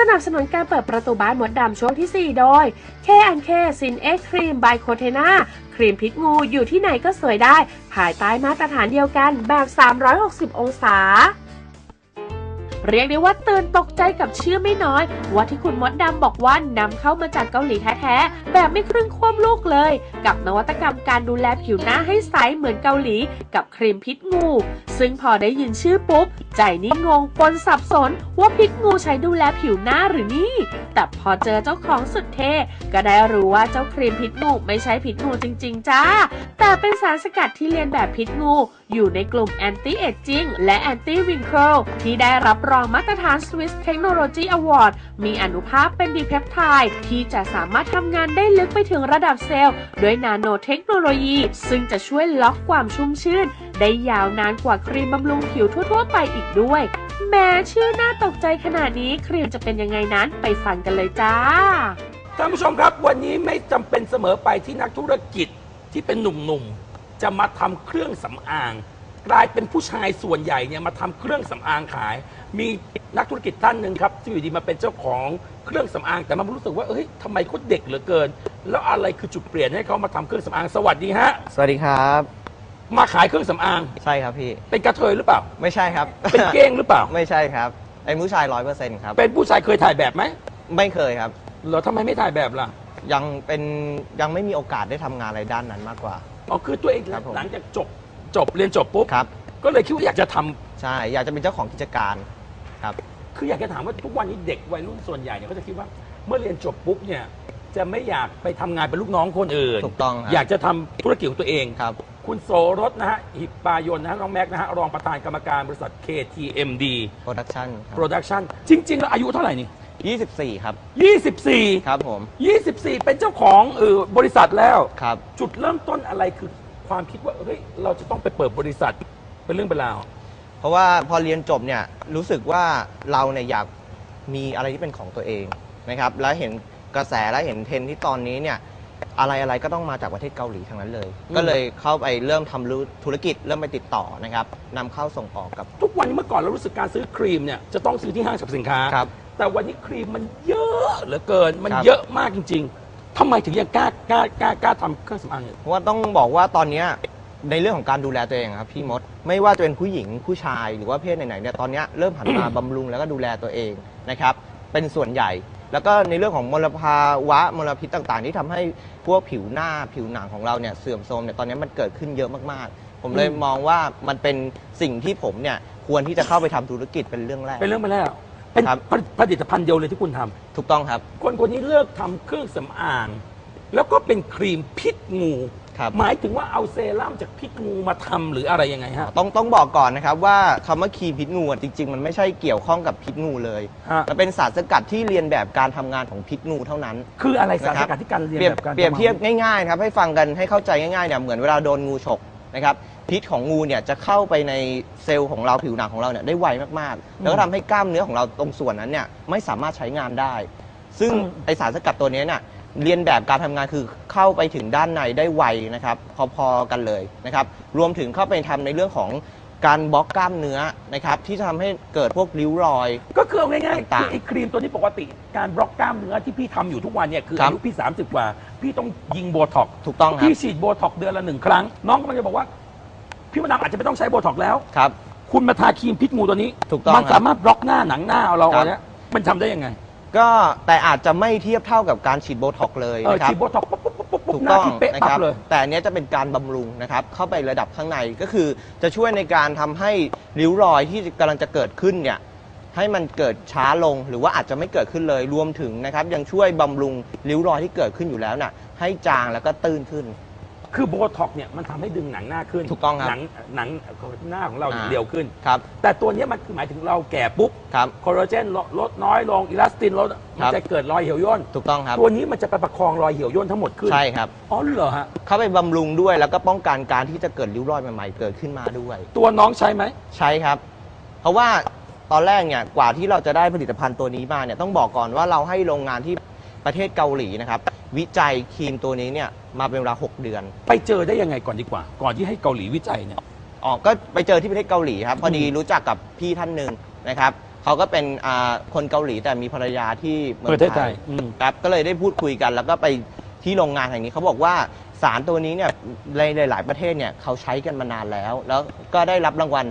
สนับสนุนการเปิดประตูบ้านมดดำช่วงที่ 4 โดย K&K Sin X Cream by c o t e n a ครีมพิษงูอยู่ที่ไหนก็สวยได้ ภายใต้มาตรฐานเดียวกันแบบ 360 องศา เรียกได้ว่าตื่นตกใจกับชื่อไม่น้อย ว่าที่คุณมดดำบอกว่านำเข้ามาจากเกาหลีแท้ๆ แบบไม่ครึ่งควบลูกเลย กับนวัตกรรมการดูแลผิวหน้าให้ใสเหมือนเกาหลี กับครีมพิษงู ซึ่งพอได้ยินชื่อปุ๊บ ใจนี่งงปนสับสน ว่าพิษงูใช้ดูแลผิวหน้าหรือนี่ แต่พอเจอเจ้าของสุดเท่ก็ได้รู้ว่าเจ้าครีมพิษงูไม่ใช่พิษงูจริง ๆ จ้า แต่เป็นสารสกัดที่เรียนแบบพิษงู อยู่ในกลุ่ม anti aging และ anti wrinkle ที่ได้รับรองมาตรฐาน Swiss Technology Award มีอนุภาคเป็นดีเพปไทด์ที่จะสามารถทำงานได้ลึกไปถึงระดับเซลล์ด้วยนาโนเทคโนโลยี ซึ่งจะช่วยล็อกความชุ่มชื่น ได้ยาวนานกว่าครีมบำรุงผิวทั่วๆไปอีกด้วย แม้ชื่อน่าตกใจขนาดนี้ครีมจะเป็นยังไงนั้นไปฟังกันเลยจ้าท่านผู้ชมครับ วันนี้ไม่จำเป็นเสมอไปที่นักธุรกิจที่เป็นหนุ่มๆจะมาทำเครื่องสำอาง กลายเป็นผู้ชายส่วนใหญ่เนี่ยมาทำเครื่องสำอางขาย มีนักธุรกิจท่านหนึ่งครับที่อยู่ดีมาเป็นเจ้าของเครื่องสำอาง แต่มันรู้สึกว่าเอ้ยทำไมเขาเด็กเหลือเกิน แล้วอะไรคือจุดเปลี่ยนให้เขามาทำเครื่องสำอางสวัสดีฮะสวัสดีครับ มาขายเครื่องสำอาง ใช่ครับพี่ เป็นกระเทยหรือเปล่า ไม่ใช่ครับ เป็นเก้งหรือเปล่า ไม่ใช่ครับเป็นผู้ชายร้อยเปอร์เซ็นต์ครับ เป็นผู้ชายเคยถ่ายแบบไหมไม่เคยครับ เหรอทำไมไม่ถ่ายแบบล่ะยังเป็นยังไม่มีโอกาสได้ทำงานอะไรด้านนั้นมากกว่า อ๋อคือตัวเองครับผม หลังจากจบ จบเรียนจบปุ๊บครับ ก็เลยคิดว่าอยากจะทำใช่ อยากจะเป็นเจ้าของกิจการครับ คืออยากจะถามว่าทุกวันนี้เด็กวัยรุ่นส่วนใหญ่เนี่ยเขาจะคิดว่าเมื่อเรียนจบปุ๊บเนี่ยจะไม่อยากไปทำงานเป็นลูกน้องคนอื่น ถูกต้องครับ อยากจะทำธุรกิจของตัวเอง ครับ คุณโสรสนะฮะหิปปายนนะฮะน้องแม็กซ์นะฮะรองประธานกรรมการบริษัท KTMD โปรดักชั่นครั Production จริง ๆ แล้วอายุเท่าไหร่นี่ บ24 ครับ24ครับผม24 เป็นเจ้าของเออบริษัทแล้ว ครับ จุดเริ่มต้นอะไรคือ ความคิดว่าเฮ้ยเราจะต้องไปเปิดบริษัทเป็นเรื่องเป็นราว เพราะว่าพอเรียนจบเนี่ยรู้สึกว่าเราเนี่ยอยากมีอะไรที่เป็นของตัวเองนะครับแล้วเห็นกระแสและเห็นเทรนด์ที่ตอนนี้เนี่ยอะไรอะไรก็ต้องมาจากประเทศเกาหลีทั้งนั้นเลย อืม ก็เลยเข้าไปเริ่มทำธุรกิจเริ่มไปติดต่อนะครับนำเข้าส่งออกกับ ทุกวันนี้เมื่อก่อนเรารู้สึกการซื้อครีมเนี่ยจะต้องซื้อที่ห้างสรรพสินค้า ครับแต่วันนี้ครีมมันเยอะเหลือเกิน มันครับ เยอะมากจริง ๆ ทำไมถึงยังกล้ากล้ากล้ากล้าทำเครื่องสำอางเนี่ยเพราะว่าต้องบอกว่าตอนเนี้ยในเรื่องของการดูแลตัวเองครับพี่มดไม่ว่าจะเป็นผู้หญิงผู้ชายหรือว่าเพศไหนๆเนี่ยตอนเนี้ยเริ่มหันมา บำรุงแล้วก็ดูแลตัวเองนะครับเป็นส่วนใหญ่ แล้วก็ในเรื่องของมลภาวะมลพิษต่างๆ ที่ทำให้พวกผิวหน้าผิวหนังของเราเนี่ยเสื่อมโทรมเนี่ยตอนนี้มันเกิดขึ้นเยอะมากๆ ผมเลยอืมมองว่ามันเป็นสิ่งที่ผมเนี่ยควรที่จะเข้าไปทำธุรกิจเป็นเรื่องแรก เป็นเรื่องไปแล้ว เป็นครับ ผลิตผลิตภัณฑ์เดียวเลยที่คุณทำถูกต้องครับ คนคนนี้เลิกทำเครื่องสำอาง แล้วก็เป็นครีมพิษงู ครับ หมายถึงว่าเอาเซรั่มจากพิษงูมาทำหรืออะไรยังไงฮะต้องต้องบอกก่อนนะครับว่าคำว่าครีมพิษงูอะจริง ๆ มันไม่ใช่เกี่ยวข้องกับพิษงูเลย ฮะมันเป็นสารสกัดที่เรียนแบบการทำงานของพิษงูเท่านั้น คืออะไรสารนะคสรับกัดที่การเรียนเปรียบแบบการเปรียบทำเทียบง่ายๆนะครับให้ฟังกันให้เข้าใจง่ายๆเนี่ยเหมือนเวลาโดนงูฉกนะครับ พิษของงูเนี่ยจะเข้าไปในเซลล์ของเราผิวหนังของเราเนี่ยได้ไวมากๆ แล้วก็ทำให้กล้ามเนื้อของเราตรงส่วนนั้นเนี่ยไม่สามารถใช้งานได้ ซึ่งไอสารสกัดตัวเนี้ยเนี่ยเรียนแบบการทำงานคือเข้าไปถึงด้านในได้ไวนะครับพอๆกันเลยนะครับรวมถึงเข้าไปทำในเรื่องของการบล็อกกล้ามเนื้อนะครับที่จะทำให้เกิดพวกริ้วรอย ก็คือเอาง่ายๆต่างๆคือไอ้ครีมตัวนี้ปกติการบล็อกกล้ามเนื้อที่พี่ทำอยู่ทุกวันเนี่ยคือครับ อายุพี่ 30 กว่า พี่ต้องยิงโบท็อกซ์ถูกต้องครับ พี่ฉีดโบท็อกซ์เดือนละหนึ่งครั้ง น้องกำลังจะบอกว่า พี่มดดำอาจจะไม่ต้องใช้โบท็อกซ์แล้ว ครับ คุณมาทาครีมพิษงูตัวนี้ ถูกต้องมันครับสามารถบล็อกหน้าหนังหน้าเราครับ เอาเนี้ยมันทำได้ยังไง ก็แต่อาจจะไม่เทียบเท่ากับการฉีดโบท็อกซ์เลยเออนะครับ ฉีดโบท็อกซ์ปุ๊บปุ๊บปุ๊บปุ๊บปุ๊บถูกหน้าต้องพี่เป๊ะนะปั๊ครับ บเลย แต่อันเนี้ยจะเป็นการบำรุงนะครับ เข้าไประดับข้างในก็คือจะช่วยในการทำให้ริ้วรอยที่กำลังจะเกิดขึ้นเนี่ยให้มันเกิดช้าลงหรือว่าอาจจะไม่เกิดขึ้นเลยรวมถึงนะครับ ยังช่วยบำรุงริ้วรอยที่เกิดขึ้นอยู่แล้วน่ะให้จางแล้วก็ตื้นขึ้น คือโบท็อกซ์เนี่ยมันทำให้ดึงหนังหน้าขึ้นถูกต้องครับ หนังหนังหน้าของเราเนี่ยอ่าเรียวขึ้น ครับ แต่ตัวเนี้ยมันคือหมายถึงเราแก่ปุ๊บครับ คอลลาเจนลดลดน้อยลงอิลาสตินลดคมัรันบจะเกิดรอยเหี่ยวย่นถูกต้องครับ ตัวนี้มันจะไปประคองรอยเหี่ยวย่นทั้งหมดขึ้นใช่ครับ อ๋อเหรอฮะเข้าไปบำรุงด้วยแล้วก็ป้องกันการที่จะเกิดริ้วรอยใหม่ๆ เกิดขึ้นมาด้วย ตัวน้องใช้ไหม ใช่ครับ เพราะว่าตอนแรกเนี่ยกว่าที่เราจะได้ผลิตภัณฑ์ตัวนี้มาเนี่ยต้องบอกก่อนว่าเราให้โรงงานที่ประเทศเกาหลีนะครับ วิจัยครีมตัวนี้เนี่ยมาเป็นเวลา 6 เดือน ไปเจอได้ยังไงก่อนดีกว่า ก่อนที่ให้เกาหลีวิจัยเนี่ย อ๋อ ก็ไปเจอที่ประเทศเกาหลีครับ พอดีรู้จักกับพี่ท่านหนึ่งนะครับเขาก็เป็นอ่าคนเกาหลีแต่มีภรรยาที่เมืองประเทศไทไทยยอืม ครับก็เลยได้พูดคุยกัน แล้วก็ไปที่โรงงานแห่งนี้เขาบอกว่าสารตัวนี้เนี่ยในหลายๆประเทศเนี่ยเขาใช้กันมานานแล้ว แล้วก็ได้รับรางวัล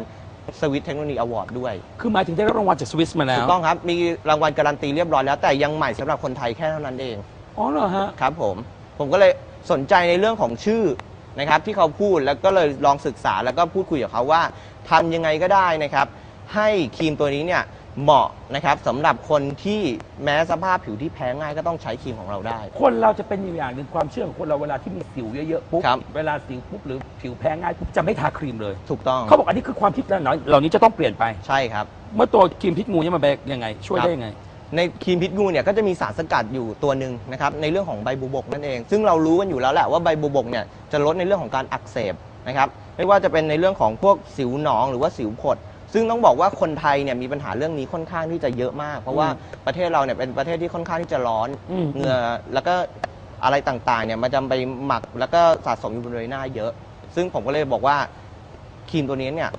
สวิตเทคโนโลยีอวอร์ดด้วยคือหมายถึงได้รับรางวัลจากสวิสมาแล้ถูว กต้องครับมีรางวัลการันตีเรียบร้อยแล้วแต่ยังใหม่สำหรับคนไทยแค่เท่านั้นเอง อ๋อเหรอฮะ ครับผม ผมก็เลยสนใจในเรื่องของชื่อนะครับที่เขาพูดแล้วก็เลยลองศึกษาแล้วก็พูดคุยกับเขาว่าทำยังไงก็ได้นะครับ ให้ครีมตัวนี้เนี่ยเหมาะนะครับสำหรับคนที่แม้สภาพผิวที่แพ้ง่ายก็ต้องใช้ครีมของเราได้ คนเราจะเป็นอยู่อย่างหนึ่งความเชื่อของคนเราเวลาที่มีสิวเยอะๆปุ๊บครับ เวลาสิวปุ๊บหรือผิวแพ้ง่ายปุ๊บจะไม่ทาครีมเลย ถูกต้องเขาบอกอันนี้คือความคิดเหล่านี้เหล่านี้จะต้องเปลี่ยนไป ใช่ครับ เมื่อตัวครีมพิษงูเนี่ยมันเป็นยังไง ช่วยครับได้ยังไง ในครีมพิษงูเนี่ยก็จะมีสารสกัดอยู่ตัวหนึ่งนะครับในเรื่องของใบบัวบกนั่นเอง ซึ่งเรารู้กันอยู่แล้วแหละว่าใบบัวบกเนี่ยจะลดในเรื่องของการอักเสบนะครับไม่ว่าจะเป็นในเรื่องของพวกสิวหนองหรือว่าสิวผด ซึ่งต้องบอกว่าคนไทยเนี่ยมีปัญหาเรื่องนี้ค่อนข้างที่จะเยอะมาก เพราะว่าอืมประเทศเราเนี่ยเป็นประเทศที่ค่อนข้างที่จะร้อนอืมเหงื่อแล้วก็อะไรต่างๆเนี่ยมันจะไปหมักแล้วก็สะสมอยู่บนใบหน้าเยอะ ซึ่งผมก็เลยบอกว่าครีมตัวนี้เนี่ย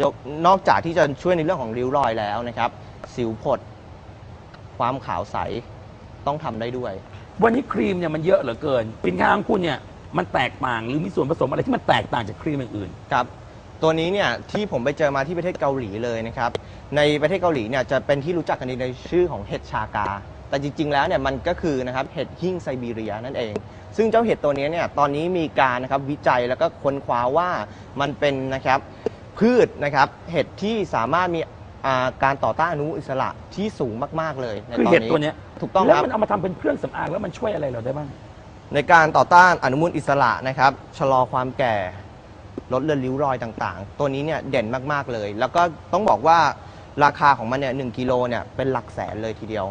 นอกนอกจากที่จะช่วยในเรื่องของริ้วรอยแล้วนะครับ สิวผด ความขาวใสต้องทำได้ด้วย วันนี้ครีมเนี่ยมันเยอะเหลือเกินสินค้าของคุณเนี่ยมันแตกต่างหรือมีส่วนผสมอะไรที่มันแตกต่างจากครีมอื่น ครับ ตัวนี้เนี่ยที่ผมไปเจอมาที่ประเทศเกาหลีเลยนะครับ ในประเทศเกาหลีเนี่ยจะเป็นที่รู้จักกันในชื่อของเห็ดชากา แต่จริง ๆ แล้วเนี่ยมันก็คือนะครับเห็ดหิ่งไซบีเรียนั่นเอง ซึ่งเจ้าเห็ดตัวนี้เนี่ยตอนนี้มีการนะครับวิจัยแล้วก็ค้นคว้าว่ามันเป็นนะครับพืชนะครับเห็ดที่สามารถมี อ่าการต่อต้านอนุมูลอิสระที่สูงมาก ๆ เลยในคือตอนเห็ดนี้ตัวเนี้ยถูกต้องแล้วครับ มันเอามาทำเป็นเครื่องสำอางแล้วมันช่วยอะไรเราได้บ้าง ในการต่อต้านอนุมูลอิสระนะครับชะลอความแก่ลดเลือนริ้วรอยต่างๆ ตัวนี้เนี่ยเด่นมากๆเลย แล้วก็ต้องบอกว่าราคาของมันเนี่ยหกิโลเนี่ยเป็นหลักแสนเลยทีเดียว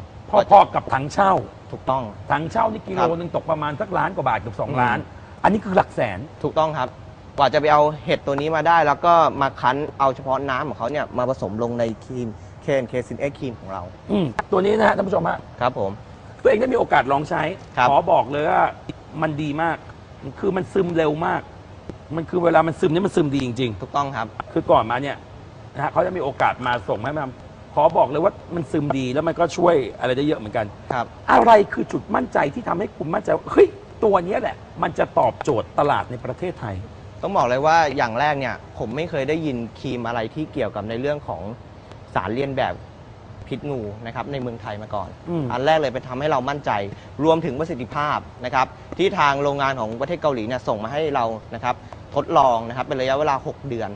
พอๆกับถังเช่า ถูกต้อง ถังเช่านี่กิโลครับหนึ่งตกประมาณสักล้านกว่าบาทเกือบสองอืมล้าน อันนี้คือหลักแสน ถูกต้องครับ กว่าจะไปเอาเห็ดตัวนี้มาได้ แล้วก็มาคั้นเอาเฉพาะน้ำของเขาเนี่ยมาผสมลงในครีมเคนเคซินเอ็กครีมของเราอืมตัวนี้นะฮะท่านผู้ชมฮะครับผม ตัวเองได้มีโอกาสลองใช้ ครับขอบอกเลยว่ามันดีมาก คือมันซึมเร็วมาก มันคือเวลามันซึมเนี่ยมันซึมดีจริงถูกต้องครับๆคือก่อนมาเนี่ยนะฮะเขาจะมีโอกาสมาส่งให้มาขอบอกเลยว่ามันซึมดีแล้วมันก็ช่วยอะไรได้เยอะเหมือนกัน ครับ อะไรคือจุดมั่นใจที่ทำให้คุณมั่นใจว่าเฮ้ยตัวเนี้ยแหละ มันจะตอบโจทย์ตลาดในประเทศไทย ต้องบอกเลยว่าอย่างแรกเนี่ย ผมไม่เคยได้ยินครีมอะไรที่เกี่ยวกับในเรื่องของสารเลียนแบบพิษงูนะครับในเมืองไทยมาก่อน อืม อันแรกเลยเป็นทำให้เรามั่นใจ รวมถึงประสิทธิภาพนะครับที่ทางโรงงานของประเทศเกาหลีเนี่ยส่งมาให้เรานะครับทดลองนะครับเป็นระยะเวลา 6 เดือน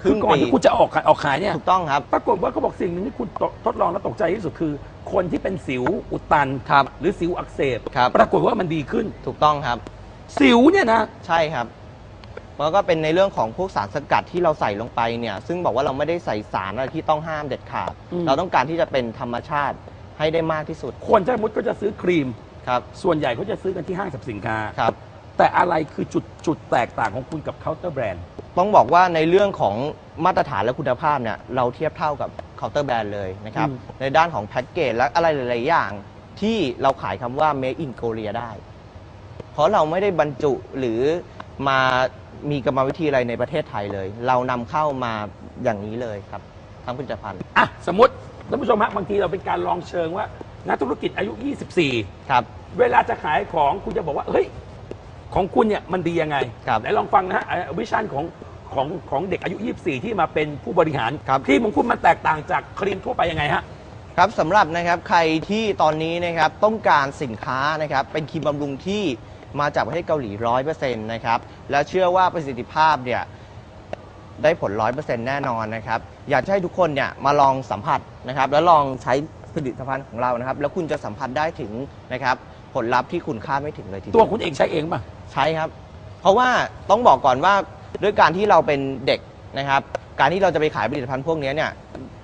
คคืรึ่องก่อนปีที่คุณจะออกขายออกขายเนี่ย ถูกต้องครับ ปรากฏว่าเขาบอกสิ่งหนึ่งที่คุณทดลองแล้วตกใจที่สุดคือ คนที่เป็นสิวอุดตัน ครับหรือสิวอักเสบ ครับ ปรากฏว่ามันดีขึ้น ถูกต้องครับ สิวเนี่ยนะ ใช่ครับ แล้วก็เป็นในเรื่องของพวกสารสกัดที่เราใส่ลงไปเนี่ย ซึ่งบอกว่าเราไม่ได้ใส่สารอะไรที่ต้องห้ามเด็ดขาด อืม เราต้องการที่จะเป็นธรรมชาติให้ได้มากที่สุดคนถ้าสมมติก็จะซื้อครีม ครับส่วนใหญ่เขาจะซื้อกันที่ห้างสรรพสินค้า ครับ แต่อะไรคือจุดจุดแตกต่างของคุณกับเคาน์เตอร์แบรนด์ ต้องบอกว่าในเรื่องของมาตรฐานและคุณภาพเนี่ยเราเทียบเท่ากับเคาน์เตอร์แบรนด์เลยนะครับ อืม ในด้านของแพ็กเกจและอะไรหลาย ๆ อย่าง ที่เราขายคำว่า made in Korea ได้ เพราะเราไม่ได้บรรจุหรือมา มีกรรมวิธีอะไรในประเทศไทยเลย เรานำเข้ามาอย่างนี้เลยครับทั้งผลิตภัณฑ์อะสมมติท่านผู้ชมฮะบางทีเราเป็นการลองเชิงว่านักธุรกิจอายุ 24 ครับ เวลาจะขายของคุณจะบอกว่า เฮ้ย ของคุณเนี่ยมันดียังไงครับไหนลองฟังนะฮะวิชั่นของของของเด็กอายุ 24 ที่มาเป็นผู้บริหารครับครีมของคุณมันแตกต่างจากครีมทั่วไปยังไงฮะ ครับสำหรับนะครับใครที่ตอนนี้นะครับต้องการสินค้านะครับเป็นครีมบำรุงที่ มาจากประเทศเกาหลีร้อยเปอร์เซ็นต์นะครับแล้วเชื่อว่าประสิทธิภาพเนี่ยได้ผลร้อยเปอร์เซ็นต์แน่นอนนะครับ อยากจะให้ทุกคนเนี่ยมาลองสัมผัสนะครับ แล้วลองใช้ผลิตภัณฑ์ของเรานะครับ แล้วคุณจะสัมผัสได้ถึงนะครับ ผลลัพธ์ที่คุณคาดไม่ถึงเลยทีเดียวตัวคุณเองใช้เองป่ะใช้ครับ เพราะว่าต้องบอกก่อนว่าด้วยการที่เราเป็นเด็กนะครับ การที่เราจะไปขายผลิตภัณฑ์พวกนี้เนี่ย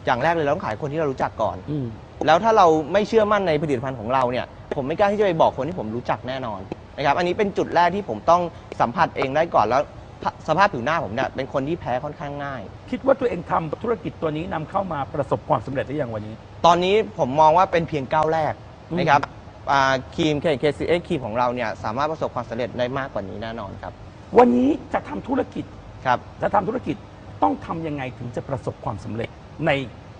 อย่างแรกเลยเราต้องขายคนที่เรารู้จักก่อนอืมแล้วถ้าเราไม่เชื่อมั่นในผลิตภัณฑ์ของเราเนี่ย ผมไม่กล้าที่จะไปบอกคนที่ผมรู้จักแน่นอน นะครับอันนี้เป็นจุดแรกที่ผมต้องสัมผัสเองได้ก่อนแล้วสภาพผิวหน้าผมเนี่ยเป็นคนที่แพ้ค่อนข้างง่าย คิดว่าตัวเองทำธุรกิจตัวนี้นำเข้ามาประสบความสำเร็จหรือยังวันนี้ ตอนนี้ผมมองว่าเป็นเพียงก้าวแรกอืม นะครับอ่าครีม KKCX ครีมของเราเนี่ยสามารถประสบความสำเร็จได้มากกว่านี้แน่นอนครับวันนี้จะทำธุรกิจครับ จะทำธุรกิจต้องทำยังไงถึงจะประสบความสำเร็จใน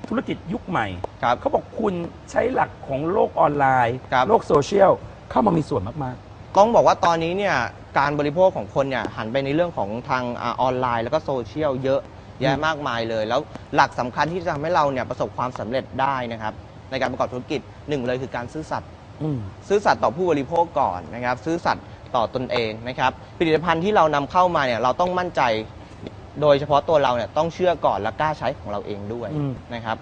ธุรกิจยุคใหม่ ครับ เขาบอกคุณใช้หลักของโลกออนไลน์ ครับ โลกโซเชียลเข้ามามีส่วนมาก ต้องบอกว่าตอนนี้เนี่ยการบริโภคของคนเนี่ยหันไปในเรื่องของทางอาออนไลน์ แล้วก็โซเชียลเยอะแยะมากมายเลย แล้วหลักสำคัญที่จะทำให้เราเนี่ยประสบความสำเร็จได้นะครับ ในการประกอบธุรกิจหนึ่งเลยคือการซื่อสัตย์ๆอืม ซื่อสัตย์ต่อผู้บริโภคก่อนนะครับ ซื่อสัตย์ต่อตนเองนะครับ ผลิตภัณฑ์ที่เรานำเข้ามาเนี่ยเราต้องมั่นใจ โดยเฉพาะตัวเราเนี่ยต้องเชื่อก่อนและกล้าใช้ของเราเองด้วยอืม นะครับ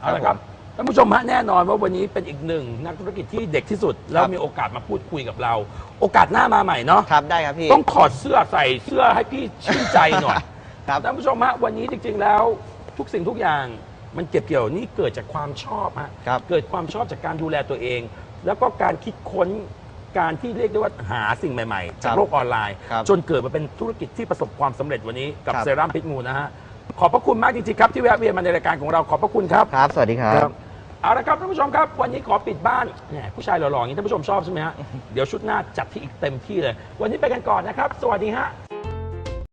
เอาละครับ ท่านผู้ชมฮะแน่นอนว่าวันนี้เป็นอีกหนึ่งนักธุรกิจที่เด็กที่สุด แล้วมีโอกาสมาพูดคุยกับเรา โอกาสหน้ามาใหม่เนาะครับได้ครับพี่ ต้องถอดเสื้อใส่เสื้อให้พี่ชื่นใจหน่อยครับท่านผู้ชมฮะวันนี้จริง ๆ แล้ว ทุกสิ่งทุกอย่างมันเก็บเกี่ยวนี่เกิดจากความชอบฮะครับ เกิดความชอบจากการดูแลตัวเอง แล้วก็การคิดค้นการที่เรียกได้ว่าหาสิ่งใหม่ๆ จากโลกออนไลน์ ครับจนเกิดมาเป็นธุรกิจที่ประสบความสำเร็จวันนี้กับครับ เซรั่มพิษงูนะฮะขอบพระคุณมากจริงๆครับที่แวะเวียนมาในรายการของเราขอบพระคุณครับ ครับ สวัสดีครับ เอาละครับท่านผู้ชมครับ วันนี้ขอปิดบ้านแหมผู้ชายหล่อๆอย่างนี้ท่านผู้ชมชอบใช่ไหมฮะเดี๋ยวชุดหน้าจัดที่อีกเต็มที่เลย วันนี้ไปกันก่อนนะครับ สวัสดีฮะ